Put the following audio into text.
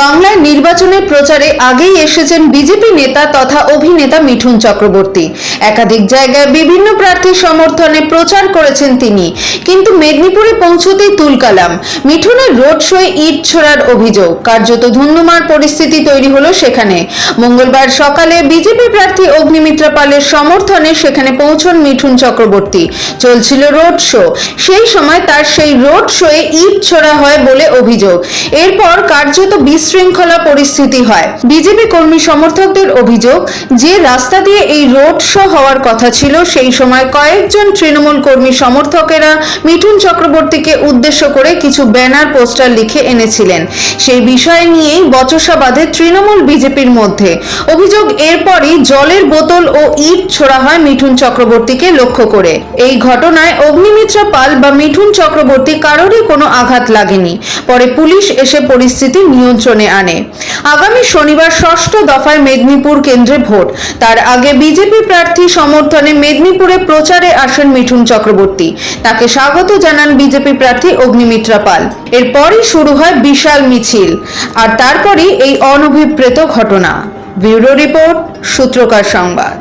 বাংলায় নির্বাচনের প্রচারে আগেই এসেছেন বিজেপি নেতা তথা অভিনেতা মিঠুন চক্রবর্তী। একাধিক জায়গায় বিভিন্ন প্রার্থীর সমর্থনে প্রচার করেছেন তিনি। কিন্তু মেদিনীপুরে পৌঁছতেই তুলকালাম মিঠুনের রোড শোয়ে ইট ছোড়ার অভিযোগ। কার্যত ধুন্ধুমার পরিস্থিতি তৈরি হলো সেখানে। মঙ্গলবার সকালে বিজেপি প্রার্থী অগ্নিমিত্রা পালের সমর্থনে সেখানে পৌঁছন মিঠুন চক্রবর্তী। চলছিল রোড শো। সেই সময় তার সেই রোড শোয়ে ইট ছোড়া হয় বলে অভিযোগ। এরপর কার্যত বিশৃঙ্খলা পরিস্থিতি হয়। বিজেপি কর্মী সমর্থকদের অভিযোগ, যে রাস্তা দিয়ে এই রোড শো হওয়ার কথা ছিল, সেই সময় কয়েকজন তৃণমূল কর্মী সমর্থকেরা মিঠুন চক্রবর্তীকে উদ্দেশ্য করে কিছু ব্যানার, পোস্টার লিখে এনেছিলেন। সেই বিষয় নিয়েই বচসা বাঁধে তৃণমূল বিজেপির মধ্যে। অভিযোগ এরপরই জলের বোতল ও ইট ছোড়া হয় মিঠুন চক্রবর্তীকে লক্ষ্য করে। এই ঘটনায় অগ্নিমিত্রা পাল বা মিঠুন চক্রবর্তী কারোরই কোনো আঘাত লাগেনি। পরে পুলিশ এসে পরিস্থিতি নিয়ন্ত্রণে আনে। আগামী শনিবার ষষ্ঠ দফায় মেদিনীপুর কেন্দ্রে ভোট। তার আগে বিজেপি প্রার্থী সমর্থনে মেদিনীপুরে প্রচারে আসেন মিঠুন চক্রবর্তী। তাকে স্বাগত জানান বিজেপি প্রার্থী অগ্নিমিত্রা পাল। এরপরই শুরু হয় বিশাল মিছিল। আর তারপরই এই অনভিপ্রেত ঘটনা। ব্যুরো রিপোর্ট সূত্রকার সংবাদ।